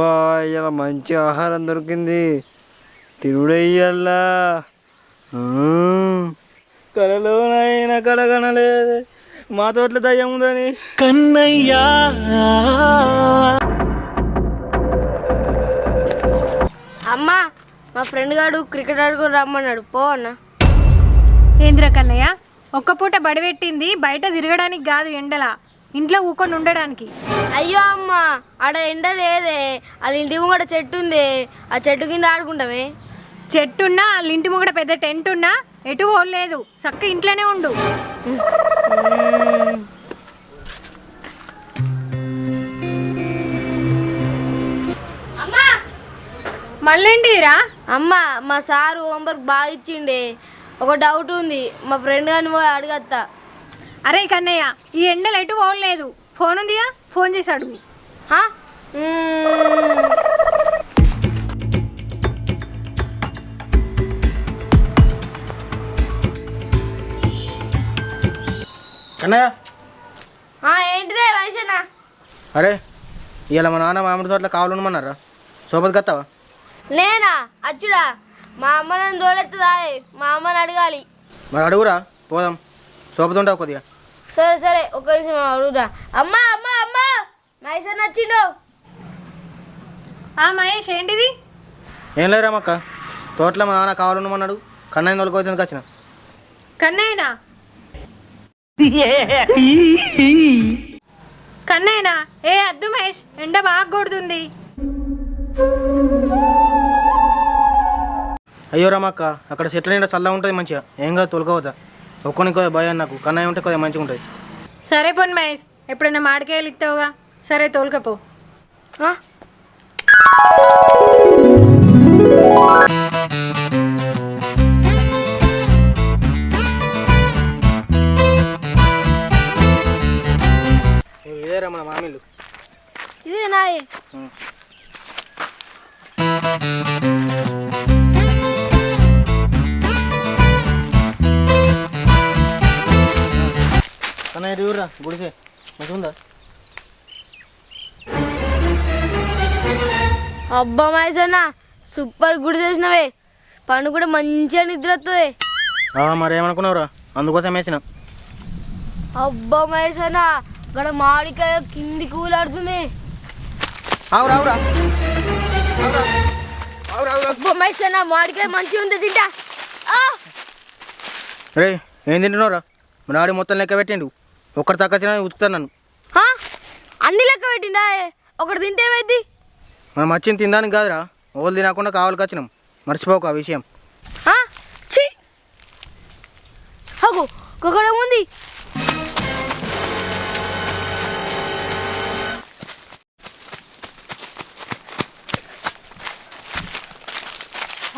అబ్బా ఇలా మంచి ఆహారం దొరికింది. తినుడయ్యల్లా. కలలోనైనా కలగనలేదు. మా తోటల దయ్యం ఉందని. కన్నయ్యా. అమ్మా మా ఫ్రెండ్ గాడు క్రికెట్ ఆడుకొని రమ్మన్నాడు. పో అన్న. ఏంద్ర కన్నయ్య? ఒక్క పూట బడిపెట్టింది బయట తిరగడానికి కాదు ఎండల. ఇంట్లో ఊకొని ఉండడానికి. అయ్యో అమ్మ ఆడ ఎండ లేదే. వాళ్ళ ఇంటి ముంగట చెట్టు ఉంది. ఆ చెట్టు కింద ఆడుకుంటామే. చెట్టున్నా వాళ్ళ ఇంటి ముంగట పెద్ద టెంట్ ఉన్నా ఎటు పోలేదు. చక్క ఇంట్లోనే ఉండు. అమ్మా మళ్ళేంటిరా అమ్మ మా సారు హోంవర్క్ బాగా ఇచ్చిండే. ఒక డౌట్ ఉంది. మా ఫ్రెండ్ గారిని పోయి అడగత్తా. అరే కన్నయ్య ఈ ఎండలు ఎటు పోలేదు ఫోన్ ఉందిగా ఫోన్ చేసి అడుగు. ఏంటిదే వైశన్న అరే ఇలా మా నాన్న మామిడి తోటలో కావాలి ఉండమన్నారా? సోపతి కత్తావా నేనా? అచ్చుడా? మా అమ్మ నన్ను తోలెత్తదా మా అమ్మని అడగాలి. మరి అడుగురా పోదాం. సోపతి ఉంటావు కొద్దిగా. సరే సరే ఒక నిమిషం అడుగుదా అమ్మా అమ్మా అమ్మా! మైసన్ వచ్చిండు ఆ మహేష్ ఏంటిది? ఏం లేరా అక్క తోటలో మా నాన్న కావాలి ఉండమన్నాడు కన్నయ్య తోలుకోవచ్చింది వచ్చిన కన్నయ్యనా? కన్నయ్యనా? ఏ అద్దు మహేష్ ఎండ బాగా కొడుతుంది. అయ్యో రామక్క అక్కడ చెట్ల నిండా చల్లగా ఉంటుంది మంచిగా. ఏం కాదు తొలకవద్దా ఒక్కొని కొద్దిగా భయం నాకు కన్నయ్య ఉంటే కొద్దిగా మంచిగా ఉంటుంది. సరే పోను మహేష్ ఎప్పుడైనా మాడికాయలు ఇస్తావుగా? సరే తోలుకపో? ఇదేరా మన మామిళ్ళు. ఇదే నాయ్ ఇటు చూడురా గుడిసే. మంచిగా ఉందా? అబ్బా మైసన్న సూపర్ గుడి చేసినవే. పన్ను కూడా మంచిగా నిద్ర వస్తుంది మరి ఏమనుకున్నావురా? అందుకోసం వేసిన అబ్బా మైసన్న ఇక్కడ మామిడికాయ కింది కూలాడుతుంది అబ్బా మైసన్న మామిడికాయ మంచిగా ఉంది తింటా! రే ఏం తింటున్నావురా? మా డాడీ మొత్తం లెక్క పెట్టిండు. ఒక్కటి తక్కువ తిన ఉతుకుతాను నన్ను? అన్ని లెక్క పెట్టిండా? ఒకటి తింటే ఏమైంది? మనం వచ్చింది తినడానికి కాదురా. ఓళ్ళు తినకుండా కావాలికి వచ్చినాం. మర్చిపోకు ఆ విషయం. ఉంది.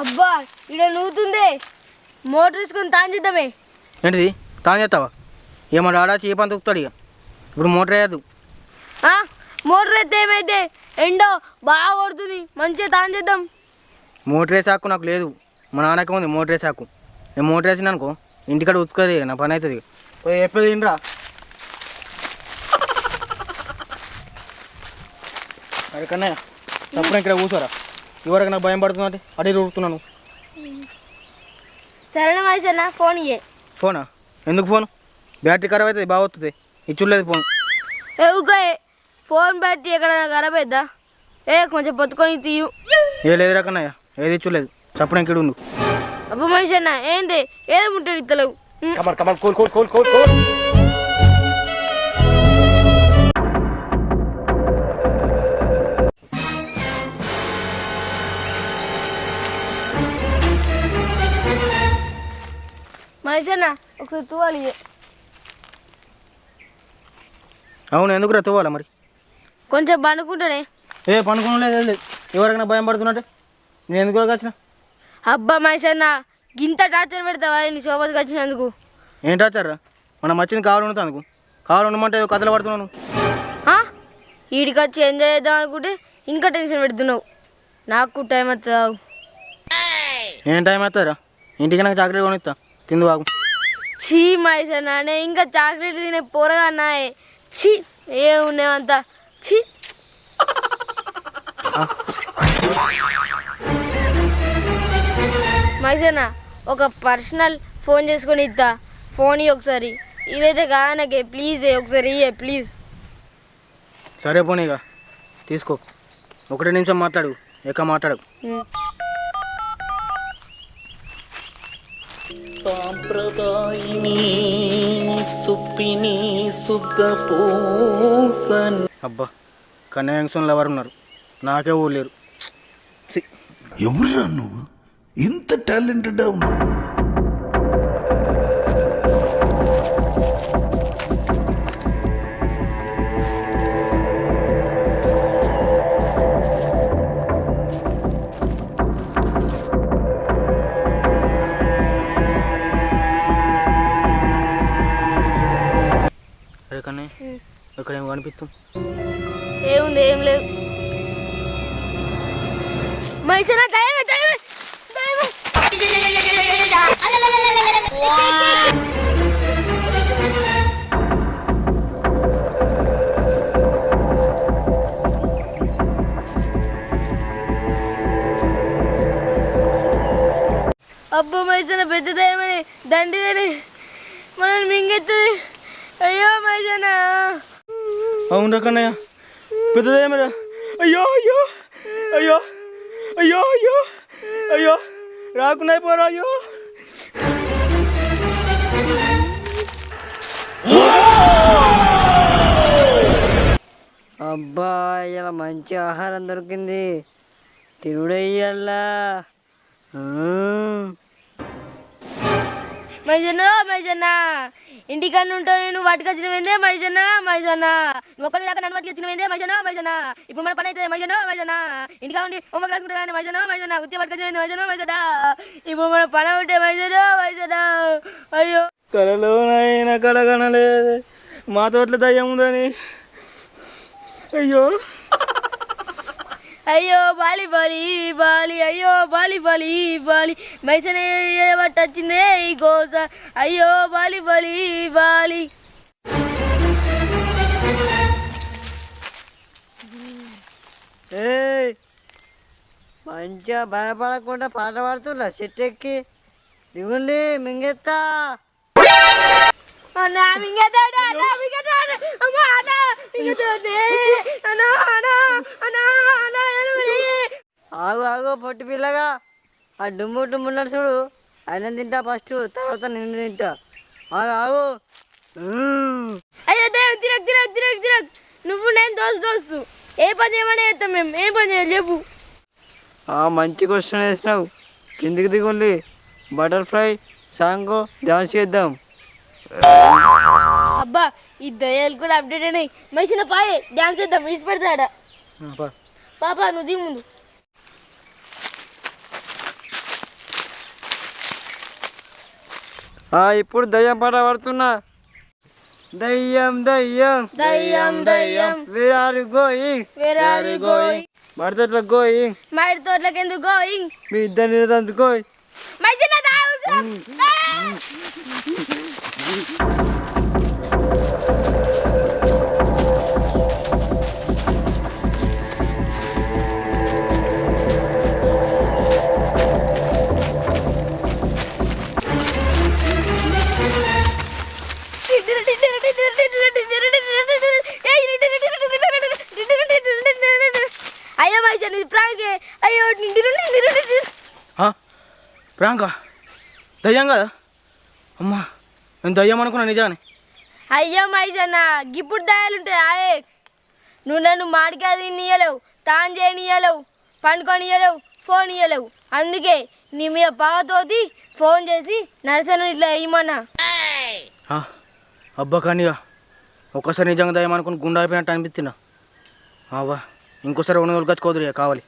అబ్బా ఇక్కడ నూతుంది. మోటార్ తీసుకొని తాను చేద్దామే ఏంటిది? తాను చేస్తావా ఇక మా డాడా చీపని తుకుతాడు ఇక. ఇప్పుడు మోటర్ వేయద్దు? మోటార్ అయితే ఏమైతే? ఎండో బాగా కొడుతుంది. మంచిగా తాను చేద్దాం. మోటర్ వేసాకు నాకు లేదు. మా నాన్నకి ఉంది మోటర్ వేసాకు నేను మోటర్ వేసిన అనుకో ఇంటికాడ ఉతుకది నా పని అవుతుంది చెప్పేది ఇంట్రా అరే కన్నయ్య తప్పుడు ఇక్కడ కూర్చోరా. ఇవరకు నాకు భయం పడుతుందంటే అడిగి ఉడుతున్నాను సరేనా వయసు ఫోన్ ఇయ్యే. ఫోనా? ఎందుకు ఫోన్? బ్యాటరీ ఖరాబ్ అవుతుంది బాగా వస్తుంది. ఇచ్చులేదు ఫోన్. ఏ ఊకే ఫోన్ పెట్టి ఎక్కడ ఖరాబ్ అయిద్దా? ఏ కొంచెం పొత్తుకొని తీయు. ఏ లేదురా కన్నయ్య ఏది ఇచ్చులేదు తప్పుడు ఇక్కడ ఉండు అబ్బా మనిషి అన్న ఏంది? ఏది ముట్టడి ఇత్తలేవు ఉమ్. కమర్ కమర్ కోల్ కోల్ కోల్ కోల్ కోల్ మనిషి అన్న ఒకసారి తువాలి ఇయ్యే. అవును ఎందుకు రా తవ్వాలా మరి? కొంచెం పండుకుంటానే. ఏ పనుకోవడం లేదు లేదు. ఎవరికైనా భయం పడుతున్నట్టే. నేను ఎందుకు వచ్చిన? అబ్బా మనిషి అన్న గింత టార్చర్ పెడతావా? నీ శోభతకి వచ్చినందుకు. ఏంటాచారా మనం వచ్చింది కావాలి అందుకు కావాలి ఉండమంటే కథలు పడుతున్నాను. ఆ? ఈడికి వచ్చి ఎంజాయ్ చేద్దాం అనుకుంటే ఇంకా టెన్షన్ పెడుతున్నావు. నాకు టైం అవుతుంది ఏం టైం అవుతుందిరా ఇంటికి నాకు చాకరీ కొనిస్తా తిందు బాగు చీ మహేష్ అన్న ఇంకా చాక్లెట్ తినే పోరగా అన్నాయే ఛీ ఏమున్నామంతా ఛీ. మైసన్న ఒక పర్సనల్ ఫోన్ చేసుకొని ఇద్దా. ఫోన్ ఒకసారి. ఇదైతే కానకే ప్లీజ్ ఒకసారి ఇయ్యే ప్లీజ్. సరే పోనీగా తీసుకో. ఒకటి నిమిషం మాట్లాడు ఎక్క మాట్లాడు సాంప్రదాయిని సుప్పిని శుద్ధ పూసన్. అబ్బా కన్యాయంసంలో ఎవరు ఉన్నారు. నాకే ఊరు లేరు ఛీ. ఎవరురా నువ్వు? ఇంత టాలెంటెడ్ ఉన్నావు అరే కన్నయ్య ఇక్కడ ఏం కనిపిస్తాం. ఏముంది ఏం లేదు. మైసన్న దయమే దయమే దయమే అబ్బో మైసన పెద్ద దయమని దండిదని మనల్ని మింగెత్తుంది. అయ్యో మైసన్న అవునరా కన్నయ్య. పెద్దదేమరా అయ్యో అయ్యో అయ్యో అయ్యో అయ్యో అయ్యో. రాకుండా అయిపోరా అయ్యో. అబ్బా ఇలా మంచి ఆహారం దొరికింది. తిరుడయ్యల్లా మైజన్న మైజన్న ఇంటికన్నా ఉంటావు నువ్వు పట్టుకొచ్చినవేందే మైజన్న మైజన్న నువ్వు ఒక్కరి దాకా నన్ను పట్టుకొచ్చినవేందే మైజన్న మైజన్న ఇప్పుడు మన పని అయితే మైజన్న మైజన్న ఇంటికా ఉండి హోంవర్క్ రాసుకుంటా కానీ మైజన్న మైజన్న ఉత్తి పట్టుకొచ్చినవేంది మైజన్న మైజన్న ఇప్పుడు మన పని ఉంటే మైజన్న మైజన్న అయ్యో. కలలోనైనా కలగనలేదు. మా తోటలో దయ్యం ఉందని. అయ్యో. అయ్యో బాలి బాలి బాలి అయ్యో బాలి బాలి బాలి మైసన బట్టి వచ్చిందే ఈ గోస అయ్యో బాలి బాలి బాలి ఏయ్ మంచిగా భయపడకుండా పాట పాడుతున్నా చెట్టు ఎక్కి దిగుండి మింగెత్తా అన్నా మింగేతాడు అన్నా మింగేతాడు అమ్మా ఆగు ఆగు పొట్టి పిల్లగా. ఆ డుమ్ము డుమ్ము ఉన్నాడు చూడు. ఆయన తింటా ఫస్ట్ తర్వాత నిన్ను తింటా. ఆగు ఆగు. అయ్యో దేవ్ తిరక్ తిరక్ తిరక్ తిరక్ నువ్వు నేను దోస్తు దోస్తు. ఏ పని చేయమని చేస్తాం మేము? ఏ పని చేయాలి? చెప్పు. ఆ మంచి క్వశ్చన్ వేసినావు. కిందికి దిగుండి. బటర్ఫ్లై సాంగ్ డాన్స్ చేద్దాం. అబ్బా ఈ దయ్యాలు కూడా అప్డేట్ అయినాయి. మంచిన పాయే డాన్స్ చేద్దాం ఇసి పెడతాడా? పాపా నువ్వు దిగు ముందు. ఇప్పుడు దయ్యం పాట పాడుతున్నా. దయ్యం దయ్యం. దయ్యం దయ్యం. Where are going where are going మడతట్ల going మా ఇంటి తోటలోకి ఎందుకు గోయింగ్ మీ ఇద్దరిని తంతు గోయ్ మంచిన ప్రాంక దయ్యం కదా? అమ్మా నేను దయ్యం అనుకున్నా నిజాన్ని. అయ్యో మైసన్న గిప్పుడు దయాలుంటాయి ఆయే నువ్వు నన్ను మాడికా తినియలేవు తాను చేయనియలేవు పండుకొనియలేవు ఫోన్ ఇయ్యలేవు అందుకే నీ మీద పగతోటి ఫోన్ చేసి నరసను ఇట్లా వేయమన్నా అబ్బా కానీగా ఒక్కసారి నిజంగా దయ్యం అనుకుని గుండె అయిపోయినట్టు అనిపిస్తున్నా అవ్వా ఇంకోసారి రెండు రోజులు కచ్చుకోదురు ఇక కావాలి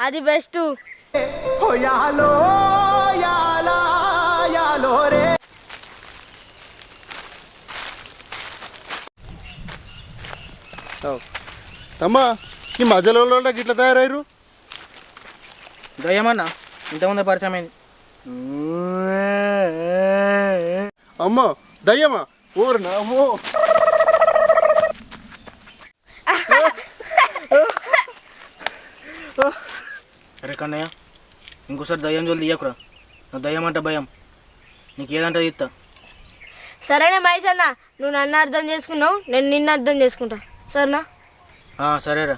అది బెస్ట్. అమ్మా ఈ మధ్యలో గిట్ల తయారయ్యారు? దయ్యమన్నా ఇంతకుముందే పరిచయం అయింది. అమ్మా దయ్యమా? ఓరు నామో. అరే కన్నయ్య ఇంకోసారి దయ్యం జోలు తీయకురా. నాకు దయ్యం అంటే భయం. నీకు ఏదంటే ఇస్తా. సరేనే మహేష్ అన్న నువ్వు నన్ను అర్థం చేసుకున్నావు నేను నిన్ను అర్థం చేసుకుంటా. సరేనా? ఆ, సరేరా.